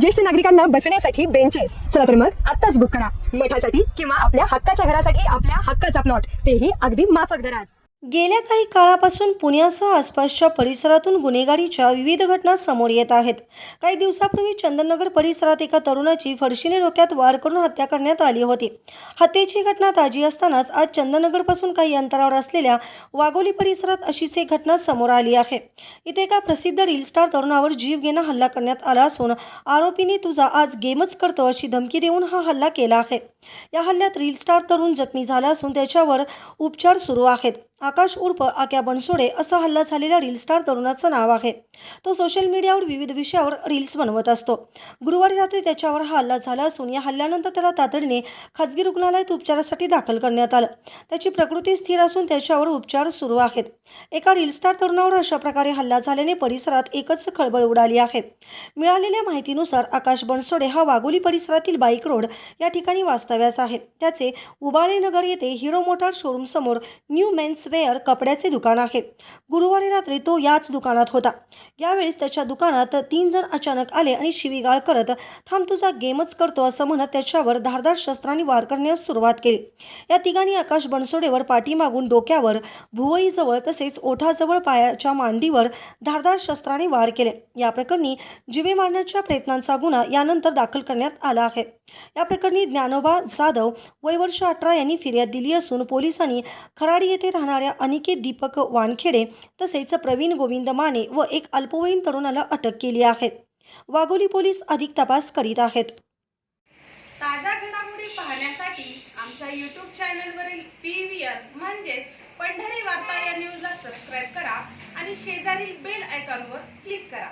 ज्येष्ठ नागरिकांना बसण्यासाठी बेंचेस चला तर मग आत्ताच बुक करा. मठासाठी किंवा आपल्या हक्काच्या घरासाठी आपल्या हक्काचा प्लॉट तेही अगदी माफक दरात. गेल्या काही काळापासून पुण्यासह आसपासच्या परिसरातून गुन्हेगारीच्या विविध घटना समोर येत आहेत. काही दिवसापूर्वी चंदननगर परिसरात एका तरुणाची फरशीने डोक्यात वार करून हत्या करण्यात आली होती. हत्येची घटना ताजी असतानाच आज चंदननगरपासून काही अंतरावर असलेल्या वाघोली परिसरात अशीच एक घटना समोर आली आहे. इथे एका प्रसिद्ध रील स्टार तरुणावर जीवघेणा हल्ला करण्यात आला असून आरोपीने तुझा आज गेमच करतो अशी धमकी देऊन हा हल्ला केला आहे. या हल्ल्यात रील स्टार तरुण जखमी झाला असून त्याच्यावर उपचार सुरू आहेत. आकाश उर्फ आक्या बनसोडे असा हल्ला झालेल्या रील स्टार तरुणाचं नाव आहे. तो सोशल मीडियावर विविध विषयावर रील्स बनवत असतो. गुरुवारी रात्री त्याच्यावर हा हल्ला झाला असून या हल्ल्यानंतर त्याला तातडीने खाजगी रुग्णालयात उपचारासाठी दाखल करण्यात आलं. त्याची प्रकृती स्थिर असून त्याच्यावर उपचार सुरू आहेत. एका रील स्टार तरुणावर अशा प्रकारे हल्ला झाल्याने परिसरात एकच खळबळ उडाली आहे. मिळालेल्या माहितीनुसार आकाश बनसोडे हा वाघोली परिसरातील बाईक रोड या ठिकाणी वास्तव्यास आहेत. त्याचे उबाळेनगर येथे हिरो मोटार शोरूम समोर न्यू मेन्स वेअर कपड्याचे दुकान आहे. गुरुवारी रात्री तो याच दुकानात होता. यावेळेस त्याच्या दुकानात तीन जण अचानक आले आणि शिवीगाळ करत थांब तुझा गेमच करतो असं म्हणत त्याच्यावर धारदार शस्त्रांनी वार करण्यास सुरुवात केली. या तिघांनी आकाश बनसोडेवर पाठीमागून डोक्यावर भुवईजवळ तसेच ओठाजवळ पायाच्या मांडीवर धारदार शस्त्राने वार केले. या प्रकरणी जिवे मारण्याच्या प्रयत्नांचा गुन्हा यानंतर दाखल करण्यात आला आहे. या प्रकरणी ज्ञानोबा जाधव वय वर्ष अठरा यांनी फिर्याद दिली असून पोलिसांनी खराडी येथे राहणाऱ्या अनिकेत दीपक वानखेडे तसेच प्रवीण गोविंद माने व एक अल्पवयीन तरुणाला अटक केली आहे. वाघोली पोलीस अधिक तपास करीत आहेत. ताज्या घडामोडी पाहण्यासाठी आमच्या यूट्यूब चॅनलवरील पी व्ही आर म्हणजेच पंढरी वार्ता या न्यूजला सबस्क्राईब करा आणि शेजारील बेल आयकॉनवर क्लिक करा.